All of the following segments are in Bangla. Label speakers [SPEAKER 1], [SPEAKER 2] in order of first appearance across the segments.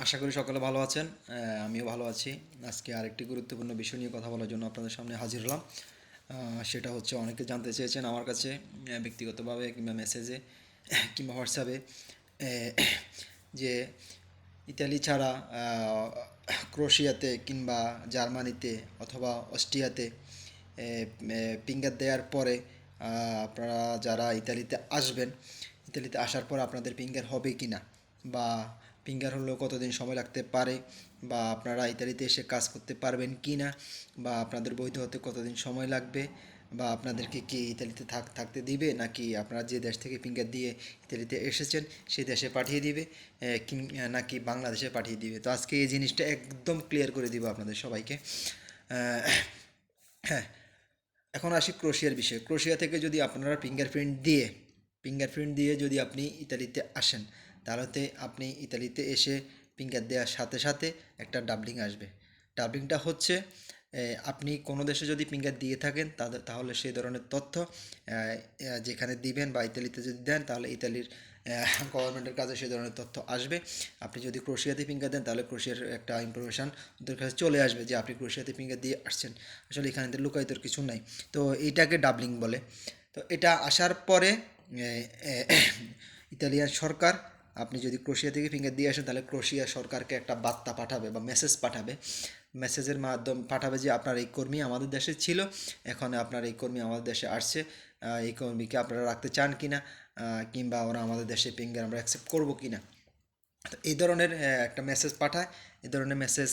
[SPEAKER 1] আশা করি সকলে ভালো আছেন। আমিও ভালো আছি। আজকে আরেকটি গুরুত্বপূর্ণ বিষয় নিয়ে কথা বলার জন্য আপনাদের সামনে হাজির হলাম। সেটা হচ্ছে অনেকে জানতে চেয়েছেন আমার কাছে ব্যক্তিগতভাবে কিংবা মেসেজে কিংবা হোয়াটসঅ্যাপে যে ইতালি ছাড়া ক্রোশিয়াতে কিংবা জার্মানিতে অথবা অস্ট্রিয়াতে ফিঙ্গার দেওয়ার পরে আপনারা যারা ইতালিতে আসবেন, ইতালিতে আসার পর আপনাদের ফিঙ্গার হবে কি না বা ফিঙ্গার হলেও কতদিন সময় লাগতে পারে বা আপনারা ইতালিতে এসে কাজ করতে পারবেন কি না বা আপনাদের বৈধ হতে কতদিন সময় লাগবে বা আপনাদেরকে কি ইতালিতে থাক, থাকতে দিবে নাকি আপনারা যে দেশ থেকে ফিঙ্গার দিয়ে ইতালিতে এসেছেন সেই দেশে পাঠিয়ে দিবে নাকি বাংলাদেশে পাঠিয়ে দিবে? তো আজকে এই জিনিসটা একদম ক্লিয়ার করে দিব আপনাদের সবাইকে। হ্যাঁ এখন আসি ক্রোশিয়ার বিষয়ে। ক্রোশিয়া থেকে যদি আপনারা ফিঙ্গারপ্রিন্ট দিয়ে ফিঙ্গারপ্রিন্ট দিয়ে যদি আপনি ইতালিতে আসেন তাহলে আপনি ইতালিতে এসে ফিঙ্গার দেওয়ার সাথে সাথে একটা ডাবলিং আসবে। ডাবলিংটা হচ্ছে আপনি কোনো দেশে যদি ফিঙ্গার দিয়ে থাকেন, তাহলে সেই ধরনের তথ্য যেখানে দিবেন বা ইতালিতে যদি দেন, তাহলে ইতালির গভর্নমেন্টের কাছে সেই ধরনের তথ্য আসবে। আপনি যদি ক্রোশিয়াতে ফিঙ্গার দেন, তাহলে ক্রোশিয়ার একটা ইনফরমেশান ওদের কাছে চলে আসবে যে আপনি ক্রোশিয়াতে ফিঙ্গার দিয়ে আসছেন। আসলে এখানে লুকায়িতর কিছু নাই। তো এইটাকে ডাবলিং বলে। তো এটা আসার পরে ইতালিয়ান সরকার আপনি যদি ক্রোশিয়া থেকে ফিঙ্গার দিয়ে আসেন, তাহলে ক্রোশিয়া সরকারকে একটা বার্তা পাঠাবে বা মেসেজ পাঠাবে। মেসেজের মাধ্যম পাঠাবে যে, আপনার এই কর্মী আমাদের দেশে ছিল, এখন আপনার এই কর্মী আমাদের দেশে আসছে। এই কর্মীকে আপনারা রাখতে চান কি না কিংবা ওরা আমাদের দেশে ফিঙ্গার আমরা অ্যাকসেপ্ট করব কি না তো এই ধরনের একটা মেসেজ পাঠায়। এই ধরনের মেসেজ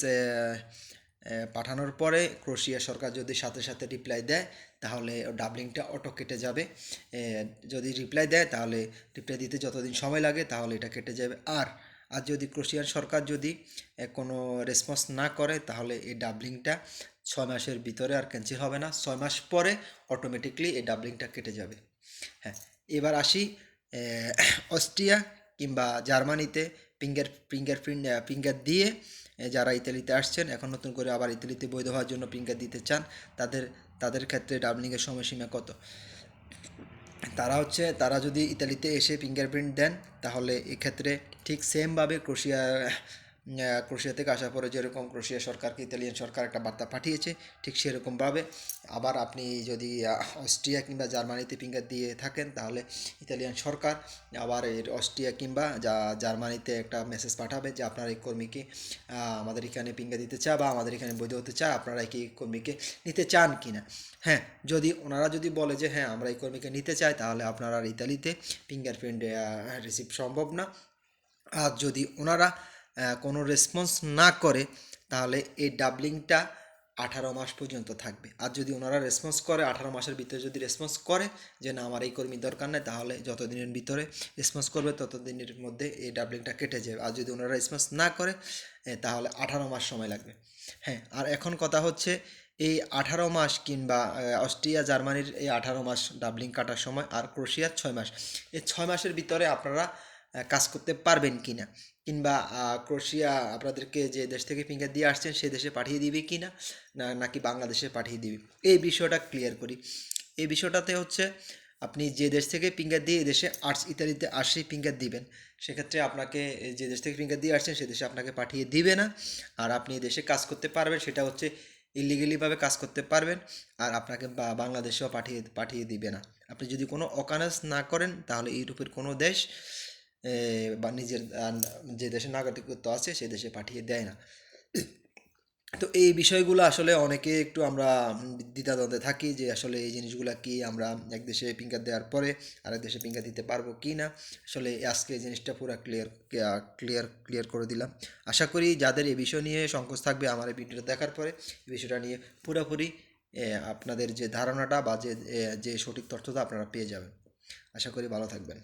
[SPEAKER 1] পাঠানোর পরে ক্রোশিয়া সরকার যদি সাথে সাথে রিপ্লাই দেয়, তাহলে ডাবলিংটা অটো কেটে যাবে। যদি রিপ্লাই দেয়, তাহলে রিপ্লাই দিতে যতদিন সময় লাগে, তাহলে এটা কেটে যাবে। আর আর যদি ক্রোশিয়ান সরকার যদি কোনো রেসপন্স না করে, তাহলে এই ডাবলিংটা ছয় মাসের ভিতরে আর ক্যান্সেল হবে না। ছয় মাস পরে অটোমেটিকলি এই ডাবলিংটা কেটে যাবে। হ্যাঁ এবার আসি অস্ট্রিয়া কিংবা জার্মানিতে ফিঙ্গার ফিঙ্গার প্রিন্ট ফিঙ্গার দিয়ে যারা ইতালিতে আসছেন, এখন নতুন করে আবার ইতালিতে বৈধ হওয়ার জন্য ফিঙ্গার দিতে চান, তাদের তাদের ক্ষেত্রে ডাবলিংয়ের সময়সীমা কত? তারা হচ্ছে, তারা যদি ইতালিতে এসে ফিঙ্গারপ্রিন্ট দেন, তাহলে এক্ষেত্রে ঠিক সেমভাবে ক্রোশিয়া ক্রোশিয়া থেকে আসার পরে যেরকম ক্রোশিয়া সরকারকে ইতালিয়ান সরকার একটা বার্তা পাঠিয়েছে, ঠিক সেরকমভাবে। আবার আপনি যদি অস্ট্রিয়া কিংবা জার্মানিতে ফিঙ্গার দিয়ে থাকেন, তাহলে ইতালিয়ান সরকার আবার এর অস্ট্রিয়া কিংবা যা জার্মানিতে একটা মেসেজ পাঠাবে যে, আপনার এই কর্মীকে আমাদের এখানে ফিঙ্গার দিতে চায় বা আমাদের এখানে বৈধ হতে চায়, আপনারা কি কর্মীকে নিতে চান কি না হ্যাঁ যদি ওনারা যদি বলে যে হ্যাঁ আমরা এই কর্মীকে নিতে চাই, তাহলে আপনারা ইতালিতে ফিঙ্গারপ্রিন্ট রিসিভ সম্ভব না। আর যদি ওনারা কোনো রেসপন্স না করে, তাহলে এই ডাবলিংটা আঠারো মাস পর্যন্ত থাকবে। আর যদি ওনারা রেসপন্স করে, আঠারো মাসের ভিতরে যদি রেসপন্স করে যে না, আমার এই কর্মীর দরকার নেই, তাহলে যতদিনের ভিতরে রেসপন্স করবে, ততদিনের মধ্যে এই ডাবলিংটা কেটে যাবে। আর যদি ওনারা রেসপন্স না করে তাহলে আঠারো মাস সময় লাগবে। হ্যাঁ আর এখন কথা হচ্ছে, এই আঠারো মাস কিংবা অস্ট্রিয়া, জার্মানির এই আঠারো মাস ডাবলিং কাটার সময়, আর ক্রোশিয়ার ছয় মাস। এই ছয় মাসের ভিতরে আপনারা কাজ করতে পারবেন কি না কিংবা ক্রোশিয়া আপনাদেরকে যে দেশ থেকে ফিঙ্গার দিয়ে আসছেন, সে দেশে পাঠিয়ে দিবে কি না, নাকি বাংলাদেশে পাঠিয়ে দিবে? এই বিষয়টা ক্লিয়ার করি। এই বিষয়টাতে হচ্ছে, আপনি যে দেশ থেকে ফিঙ্গার দিয়ে দেশে আর্টস ইত্যাদিতে আসি ফিঙ্গার দিবেন, সেক্ষেত্রে আপনাকে যে দেশ থেকে ফিঙ্গার দিয়ে আসছেন, সে দেশে আপনাকে পাঠিয়ে দিবে না। আর আপনি দেশে কাজ করতে পারবেন, সেটা হচ্ছে ইলিগেলিভাবে কাজ করতে পারবেন, আর আপনাকে বাংলাদেশেও পাঠিয়ে পাঠিয়ে দিবে না। আপনি যদি কোনো অকানাস না করেন, তাহলে ইউরোপের কোনো দেশ বা নিজের যে দেশে নাগরিকত্ব আছে সেই দেশে পাঠিয়ে দেয় না। তো এই বিষয়গুলো আসলে অনেকে একটু আমরা দ্বিধাদ্বন্দ্বে থাকি যে আসলে এই জিনিসগুলো কি আমরা এক দেশে ফিঙ্গার দেওয়ার পরে আরেক দেশে ফিঙ্গার দিতে পারব কি না? আসলে আজকে এই জিনিসটা পুরো ক্লিয়ার ক্লিয়ার ক্লিয়ার করে দিলাম। আশা করি যাদের এই বিষয় নিয়ে সংকোচ থাকবে আমার এই ভিডিওটা দেখার পরে এই বিষয়টা নিয়ে পুরোপুরি আপনাদের যে ধারণাটা বা যে যে সঠিক তথ্যটা আপনারা পেয়ে যাবেন। আশা করি ভালো থাকবেন।